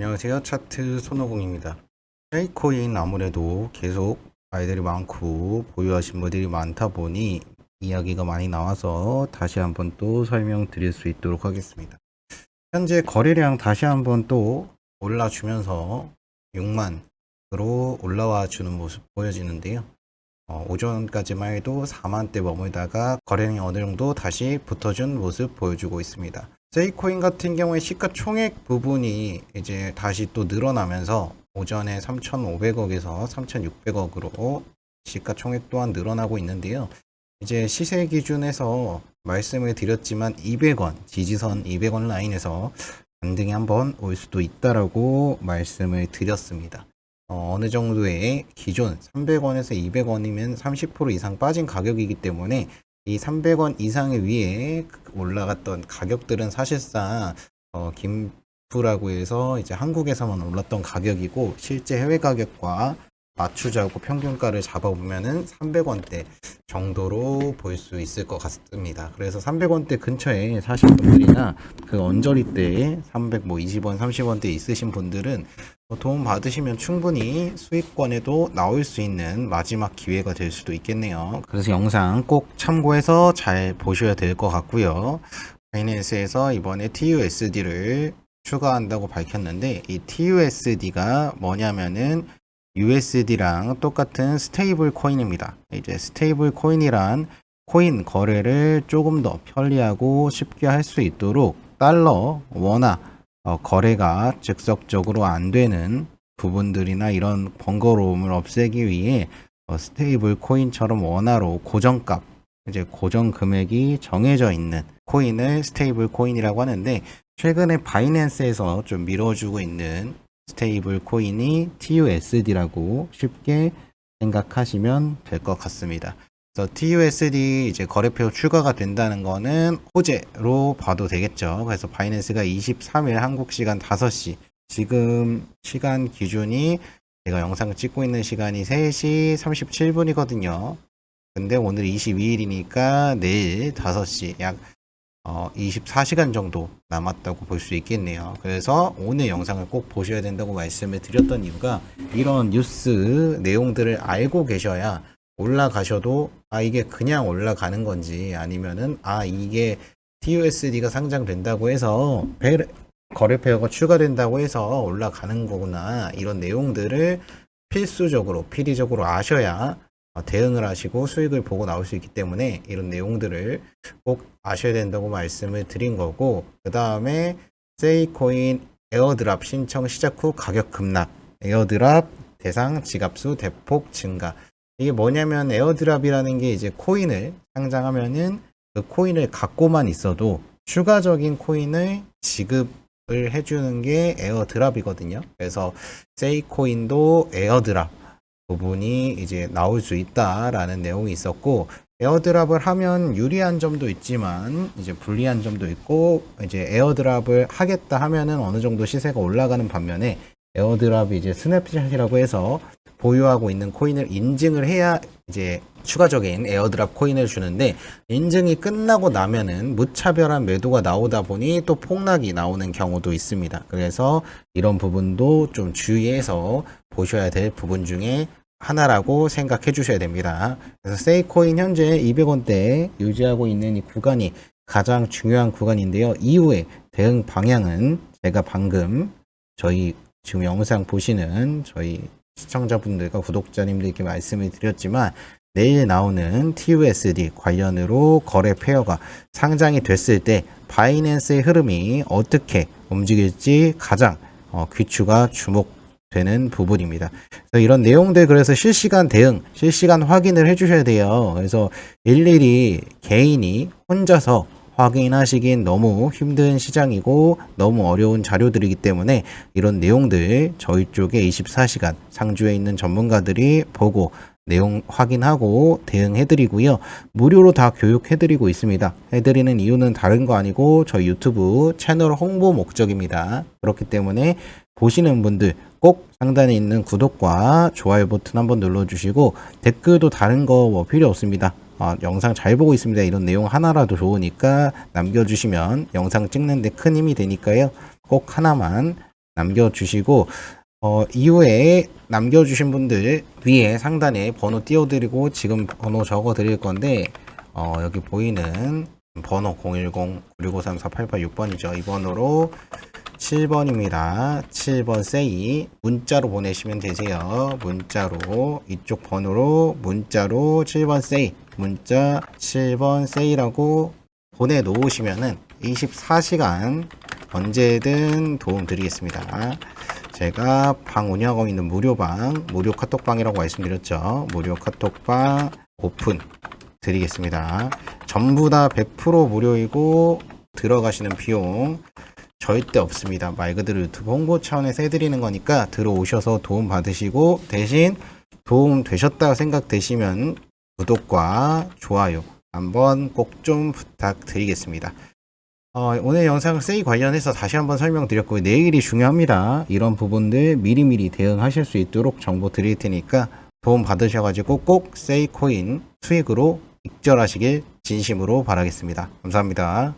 안녕하세요. 차트 손오공입니다. 쉐이코인 아무래도 계속 아이들이 많고 보유하신 분들이 많다 보니 이야기가 많이 나와서 다시 한번 또 설명드릴 수 있도록 하겠습니다. 현재 거래량 다시 한번 또 올라주면서 6만으로 올라와 주는 모습 보여지는데요. 어, 오전까지만 해도 4만대 머물다가 거래량이 어느 정도 다시 붙어준 모습 보여주고 있습니다. 세이코인 같은 경우에 시가총액 부분이 이제 다시 또 늘어나면서 오전에 3,500억에서 3,600억으로 시가총액 또한 늘어나고 있는데요. 이제 시세 기준에서 말씀을 드렸지만 200원, 지지선 200원 라인에서 반등이 한번 올 수도 있다라고 말씀을 드렸습니다. 어, 어느 정도의 기존 300원에서 200원이면 30% 이상 빠진 가격이기 때문에 이 300원 이상의 위에 올라갔던 가격들은 사실상 어, 김프라고 해서 이제 한국에서만 올랐던 가격이고 실제 해외 가격과 맞추자고 평균가를 잡아보면은 300원대 정도로 볼 수 있을 것 같습니다. 그래서 300원대 근처에 사신 분들이나 그 언저리 때에 300 뭐 20원, 30원대 있으신 분들은 뭐 도움 받으시면 충분히 수익권에도 나올 수 있는 마지막 기회가 될 수도 있겠네요. 그래서 영상 꼭 참고해서 잘 보셔야 될 것 같고요. 바이낸스에서 이번에 TUSD를 추가한다고 밝혔는데 이 TUSD가 뭐냐면은 USD랑 똑같은 스테이블 코인입니다. 이제 스테이블 코인이란 코인 거래를 조금 더 편리하고 쉽게 할 수 있도록 달러, 원화 어, 거래가 즉석적으로 안 되는 부분들이나 이런 번거로움을 없애기 위해 어, 스테이블 코인처럼 원화로 고정값, 이제 고정 금액이 정해져 있는 코인을 스테이블 코인이라고 하는데 최근에 바이낸스에서 좀 밀어주고 있는 스테이블 코인이 TUSD라고 쉽게 생각하시면 될 것 같습니다. 그래서 TUSD 이제 거래표 추가가 된다는 거는 호재로 봐도 되겠죠. 그래서 바이낸스가 23일 한국 시간 5시 지금 시간 기준이 제가 영상 찍고 있는 시간이 3시 37분이거든요. 근데 오늘 22일이니까 내일 5시 약 어, 24시간 정도 남았다고 볼 수 있겠네요. 그래서 오늘 영상을 꼭 보셔야 된다고 말씀을 드렸던 이유가 이런 뉴스 내용들을 알고 계셔야 올라가셔도 아 이게 그냥 올라가는 건지 아니면은 아 이게 TUSD가 상장된다고 해서 배, 거래 페어가 추가된다고 해서 올라가는 거구나. 이런 내용들을 필수적으로 필리적으로 아셔야 어, 대응을 하시고 수익을 보고 나올 수 있기 때문에 이런 내용들을 꼭 아셔야 된다고 말씀을 드린 거고 그 다음에 세이코인 에어드랍 신청 시작 후 가격 급락 에어드랍 대상 지갑수 대폭 증가 이게 뭐냐면 에어드랍이라는 게 이제 코인을 상장하면은 그 코인을 갖고만 있어도 추가적인 코인을 지급을 해주는 게 에어드랍이거든요. 그래서 세이코인도 에어드랍 부분이 이제 나올 수 있다라는 내용이 있었고 에어드랍을 하면 유리한 점도 있지만 이제 불리한 점도 있고 이제 에어드랍을 하겠다 하면은 어느 정도 시세가 올라가는 반면에 에어드랍이 이제 스냅샷이라고 해서 보유하고 있는 코인을 인증을 해야 이제 추가적인 에어드랍 코인을 주는데 인증이 끝나고 나면은 무차별한 매도가 나오다 보니 또 폭락이 나오는 경우도 있습니다. 그래서 이런 부분도 좀 주의해서 보셔야 될 부분 중에 하나라고 생각해 주셔야 됩니다. 그래서 세이코인 현재 200원대 유지하고 있는 이 구간이 가장 중요한 구간인데요. 이후에 대응 방향은 제가 방금 저희 지금 영상 보시는 저희 시청자분들과 구독자님들께 말씀을 드렸지만 내일 나오는 TUSD 관련으로 거래 페어가 상장이 됐을 때 바이낸스의 흐름이 어떻게 움직일지 가장 어, 귀추가 주목되는 부분입니다. 그래서 이런 내용들 그래서 실시간 대응, 실시간 확인을 해주셔야 돼요. 그래서 일일이 개인이 혼자서 확인하시긴 너무 힘든 시장이고 너무 어려운 자료들이기 때문에 이런 내용들 저희 쪽에 24시간 상주에 있는 전문가들이 보고 내용 확인하고 대응해드리고요. 무료로 다 교육해드리고 있습니다. 해드리는 이유는 다른 거 아니고 저희 유튜브 채널 홍보 목적입니다. 그렇기 때문에 보시는 분들 꼭 상단에 있는 구독과 좋아요 버튼 한번 눌러주시고 댓글도 다른 거 뭐 필요 없습니다. 어, 영상 잘 보고 있습니다. 이런 내용 하나라도 좋으니까 남겨주시면 영상 찍는데 큰 힘이 되니까요. 꼭 하나만 남겨주시고 어, 이후에 남겨주신 분들 위에 상단에 번호 띄워드리고 지금 번호 적어 드릴 건데 어, 여기 보이는 번호 010-9653-4886번이죠. 이 번호로 7번입니다. 7번 세이 문자로 보내시면 되세요. 문자로 이쪽 번호로 문자로 7번 세이 문자 7번 세이라고 보내 놓으시면은 24시간 언제든 도움 드리겠습니다. 제가 방 운영하고 있는 무료방, 무료 카톡방이라고 말씀드렸죠. 무료 카톡방 오픈 드리겠습니다. 전부 다 100% 무료이고 들어가시는 비용 절대 없습니다. 말 그대로 유튜브 홍보 차원에서 해드리는 거니까 들어오셔서 도움 받으시고 대신 도움 되셨다고 생각되시면 구독과 좋아요 한번 꼭 좀 부탁드리겠습니다. 어, 오늘 영상 세이 관련해서 다시 한번 설명드렸고 내일이 중요합니다. 이런 부분들 미리미리 대응하실 수 있도록 정보 드릴 테니까 도움 받으셔가지고 꼭 세이 코인 수익으로 익절하시길 진심으로 바라겠습니다. 감사합니다.